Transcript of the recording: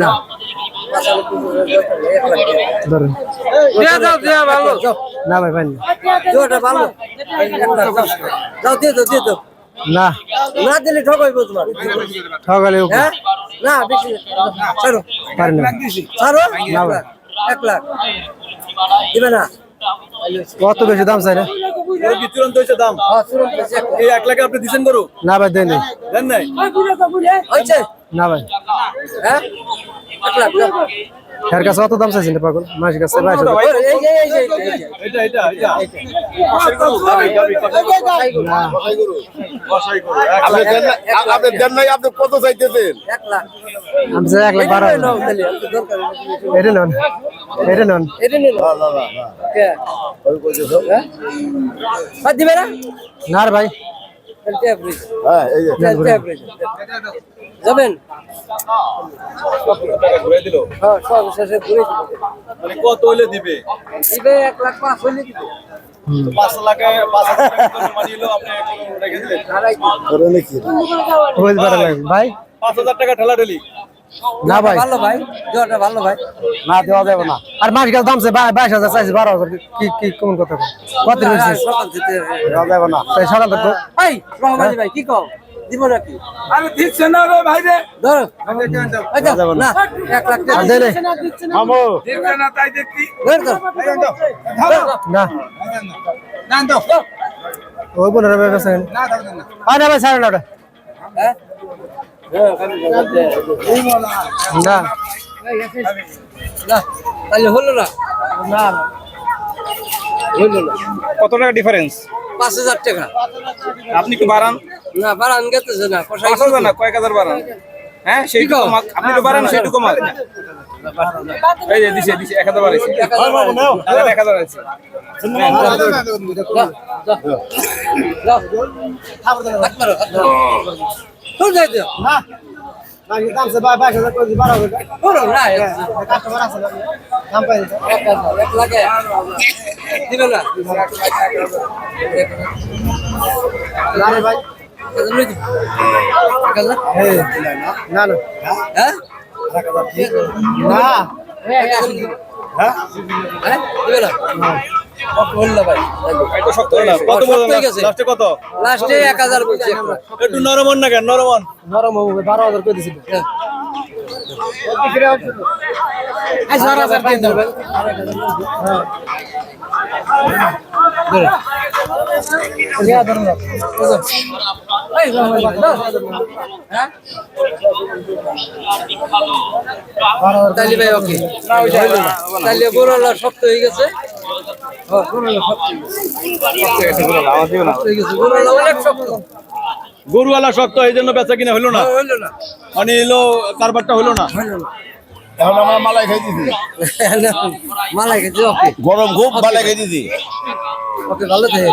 না। ধরেন। না ভাই পাইনি জোটা ভালো। যাও দিয়ে দাও দিয়ে দাও। না। না দিলে ঠকাইবো তোমার। ঠকালে না বেশি ছাড়ো। পারি না। ছাড়ো? এক লাখ এক লাখ। দিবে না। কত বেশি দাম চাই না চূড়ান্ত হয়েছে দাম? হ্যাঁ চুরন পেয়েছে এক লাখ। এই এক লাখে আপনি দিচ্ছেন করো না ভাই দেন নাই। না ভাই। হ্যাঁ। এর কাছে অত দাম চাইছেন পাগল? মাসির কাছে বাইশ। না। আপনি কত চাইতেছেন? আমি চাই এক লাখ বারো। এটা নন এটা নন। ভাই। হ্যাঁ এই যে ট্যাপ, ট্যাপ রয়েছে। যাবেন? ঘুরে দিলো। হ্যাঁ সব শেষে ঘুরে দিবে। মানে কত হইলে দিবে? দিবে এক লাখ পাঁচ হইলে দিবে। ভাই? পাঁচ হাজার টাকা ঠেলা ঠেলি। না ভাই। ভালো ভাই জোরটা ভালো ভাই। না দেওয়া যাবে না। আর মাসির কাছে দাম বাইশ হাজার চাইছে বারো হাজার কি কি কোন কথা কত হ্যাঁ, দেওয়া যাবে না। তাই এই রহমানি ভাই কি কও? দিব নাকি? আরে দিচ্ছে না রে ভাই ধরো। না। এক লাখ টাকা। আর দে নে। দিচ্ছে না তাই দেখি না। ওই পনেরো বেশি আর না ভাই সাড়ে নটা। হ্যাঁ? না। না তাহলে হলো না? না হলো না। কত টাকা ডিফারেন্স পাঁচ হাজার টাকা। আপনি কি বাড়ান? না বাড়ান গেতেছে না পাঁচ হাজার না কয়েক হাজার বাড়ান। হ্যাঁ সেইটুকু আপনি তো বাড়ান সেইটুকু মাল এই যে দিছে দিছে এক হাজার বাড়াইছে। এক হাজার আছে মারো। কোন যাই দিও? করো, না, না? না না লাস্টে এক হাজার বলছি এক লাখ। একটু নরমন না কেন? নরমন নরম হবে বারো হাজার করে দিছিল। হাজার দিয়ে দেবেন। ধরো। ভাই, ওকে। গোড়ালা শক্ত হয়ে গেছে। গরুওয়ালা শক্ত এই জন্য বেচা কিনা হলো না। মানে এলো কারবারটা হলো না। এখন আমরা মালাই খাই মালাই গেছে গরম খুব মালাই খাই ওকে ভালো থাকে